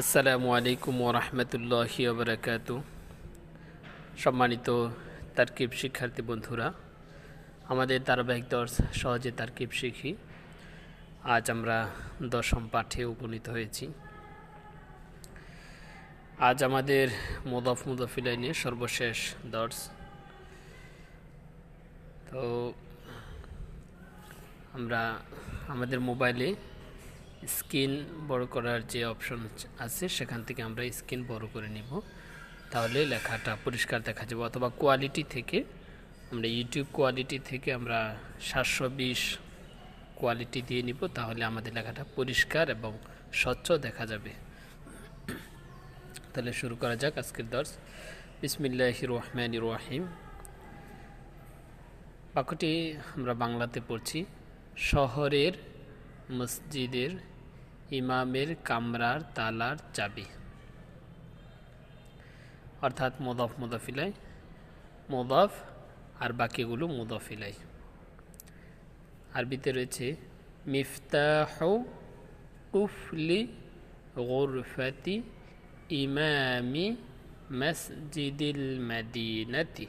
আসসালামু আলাইকুম ওরহমতুল্লাহি ওবরাকাত সম্মানিত তারকিব শিক্ষার্থী বন্ধুরা, আমাদের ধারাবাহিক দর্শ সহজে তারকিব শিখি। আজ আমরা দশম পাঠে উপনীত হয়েছি। আজ আমাদের মোদফ মুদফিলাই নিয়ে সর্বশেষ দর্শ। তো আমরা আমাদের মোবাইলে স্ক্রিন বড় করার যে অপশন আছে, সেখান থেকে আমরা স্ক্রিন বড় করে নিব। তাহলে লেখাটা পরিষ্কার দেখা যাবে। অথবা কোয়ালিটি থেকে, আমরা ইউটিউব কোয়ালিটি থেকে আমরা সাতশো বিশ কোয়ালিটি দিয়ে নিব। তাহলে আমাদের লেখাটা পরিষ্কার এবং স্বচ্ছ দেখা যাবে। তাহলে শুরু করা যাক আজকের দর্শ। বিসমিল্লাহ রহমান রহিম। বাক্যটি আমরা বাংলাতে পড়ছি, শহরের মসজিদের ইমামের কামরার তালার চাবি। অর্থাৎ মোদফ মোদফিলাই, মোদফ আর বাকিগুলো মোদফিলাই। আরবিতে রয়েছে, মিফতাহ কুফলি গোরফাতি ইমামি মসজিদিল মদিনাতি।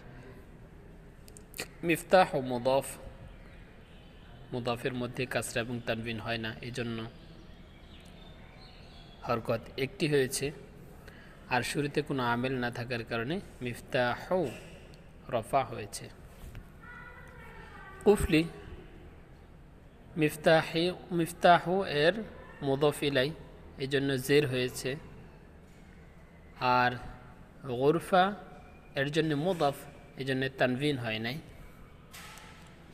মিফতাহ মুদফ। মুদাফের মধ্যে কাসরা এবং তানবিন হয় না, এজন্য হরকত একটি হয়েছে, আর শুরুতে কোনো আমেল না থাকার কারণে মিফতাহ রফা হয়েছে। কুফলি মিফতাহি, মিফতাহ এর মুদফ ইলাই এই জন্য জের হয়েছে, আর গোরফা এর জন্য মুদফ এই জন্য তানভিন হয় নাই।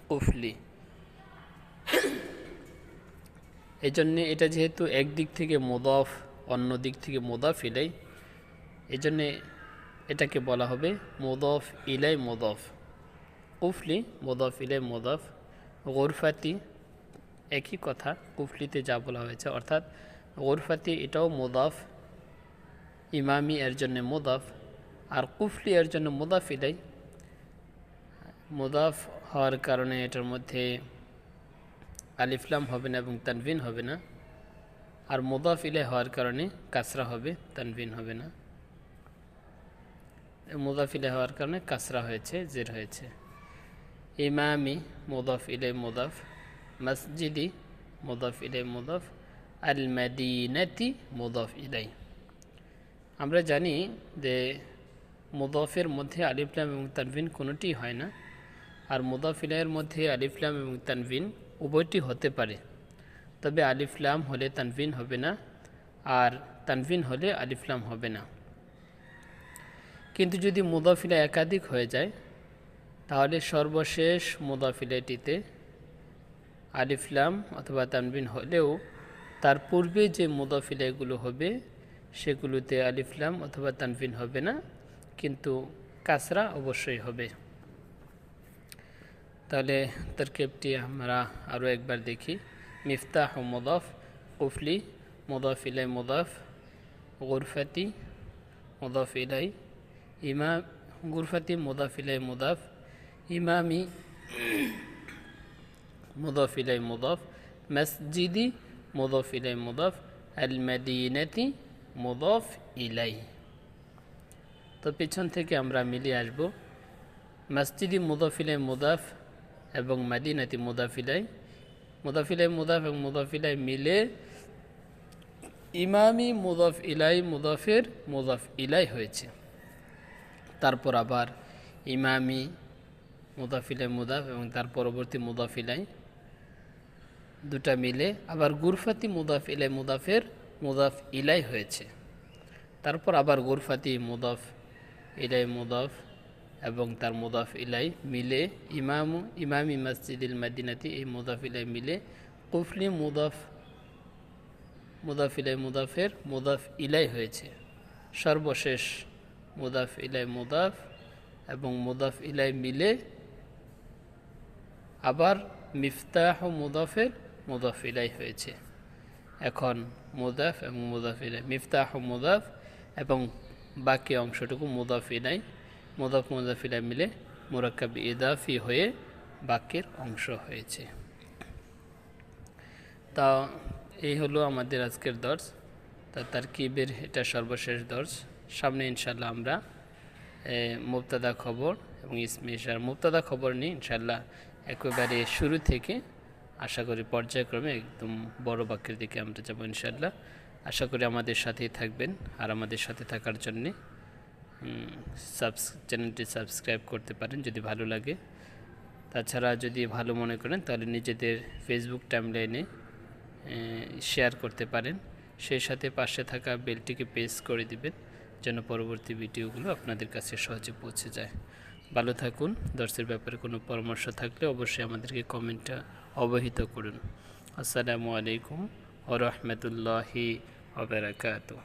কুফলি এই জন্যে এটা যেহেতু একদিক থেকে মোদফ, অন্য দিক থেকে মোদাফ ইলাই এই জন্যে এটাকে বলা হবে মোদফ ইলাই মোদফ। কুফলি মোদফ ইলাই মোদফ। গোরফাতি একই কথা, কুফলিতে যা বলা হয়েছে, অর্থাৎ গোরফাতি এটাও মোদফ, ইমামি এর জন্য মোদফ, আর কুফলি এর জন্য মোদাফ ইলাই। মোদাফ হওয়ার কারণে এটার মধ্যে আলিফলাম হবে না এবং তানভিন হবে না। আর মোদাফ ইলে হওয়ার কারণে কাসরা হবে, তানভিন হবে না। মোদাফ ইলে হওয়ার কারণে কাসরা হয়েছে, জের হয়েছে। ইমামি মোদাফ ইলে মোদাফ, মসজিদি মোদাফ ইলে মোদাফ আল মাদিনাতি মোদাফ ইলাই আমরা জানি যে মোদফের মধ্যে আলিফলাম এবং তানভিন কোনোটি হয় না। আর মোদাফ ইলাইয়ের মধ্যে আলিফলাম এবং তানভিন উভয়টি হতে পারে। তবে আলিফলাম হলে তানভিন হবে না, আর তানভিন হলে আলিফলাম হবে না। কিন্তু যদি মুদাফিলা একাধিক হয়ে যায়, তাহলে সর্বশেষ মুদাফিলাটিতে আলিফলাম অথবা তানভিন হলেও তার পূর্বে যে মুদাফিলাগুলো হবে, সেগুলোতে আলিফলাম অথবা তানভিন হবে না, কিন্তু কাসরা অবশ্যই হবে। তাহলে তরকিবটি আমরা আরও একবার দেখি। মিফতাহ মুদফ, কুফলি, মুদফ ইলাই মুদফ, গুরফাতি, মুদফ ইলাই ইমাম গুরফাতি, মুদফ ইলাই মুদফ, ইমামি, মুদফ ইলাই মুদফ, মসজিদি, মুদফ ইলাই মুদফ আল মদিনাতি মুদফ ইলাই। তো পেছন থেকে আমরা মিলিয়ে আসব। মসজিদি, মুদফ ইলাই মুদফ এবং মাদিনাতি মুদাফিলাই মুদাফিলাই মুদাফ এবং মুদাফিলাই মিলে ইমামি মুদাফ ইলাই মুদাফের মুদাফ ইলাই হয়েছে। তারপর আবার ইমামি মুদাফিলাই মুদাফ এবং তার পরবর্তী মুদাফিলাই দুটা মিলে আবার গুরফাতি মুদাফ ইলাই মুদাফের মুদাফ ইলাই হয়েছে। তারপর আবার গুরফাতি মুদাফ ইলাই মুদাফ এবং তার মুদাফ ইলাই মিলে ইমাম, ইমামি মসজিদুল মাদিনাতি এই মুদাফ ইলাই মিলে কুফলি মুদাফ মুদাফ ইলাই মুদাফের মুদাফ ইলাই হয়েছে। সর্বশেষ মুদাফ ইলাই মুদাফ এবং মুদাফ ইলাই মিলে আবার মিফতাহ মুদাফের মুদাফ ইলাই হয়েছে। এখন মুদাফ এবং মুদাফ ইলাই, মিফতাহ মুদাফ এবং বাকি অংশটুকু মুদাফ ইলাই মোদাফ মোজাফিলা মিলে মোরাক্কাব ইদাফি হয়ে বাক্যের অংশ হয়েছে। তা এই হলো আমাদের আজকের দর্শ। তা তার কিবের এটা সর্বশেষ দর্শ। সামনে ইনশাল্লাহ আমরা মুবতাদা খবর এবং ইসমে মুবতাদা খবর নিয়ে ইনশাল্লাহ একেবারে শুরু থেকে আশা করি পর্যায়ক্রমে একদম বড় বাক্যের দিকে আমরা যাব ইনশাল্লাহ আশা করি আমাদের সাথেই থাকবেন আর আমাদের সাথে থাকার জন্যে সাবস চ্যানেলটি সাবস্ক্রাইব করতে পারেন যদি ভালো লাগে। তাছাড়া যদি ভালো মনে করেন, তাহলে নিজেদের ফেসবুক টাইমলাইনে শেয়ার করতে পারেন। সেই সাথে পাশে থাকা বেলটিকে প্রেস করে দিবেন, যেন পরবর্তী ভিডিওগুলো আপনাদের কাছে সহজে পৌঁছে যায়। ভালো থাকুন। দর্শের ব্যাপারে কোনো পরামর্শ থাকলে অবশ্যই আমাদেরকে কমেন্টটা অবহিত করুন। আসসালামু আলাইকুম ও রহমতুল্লাহি ওবরাকাতুহ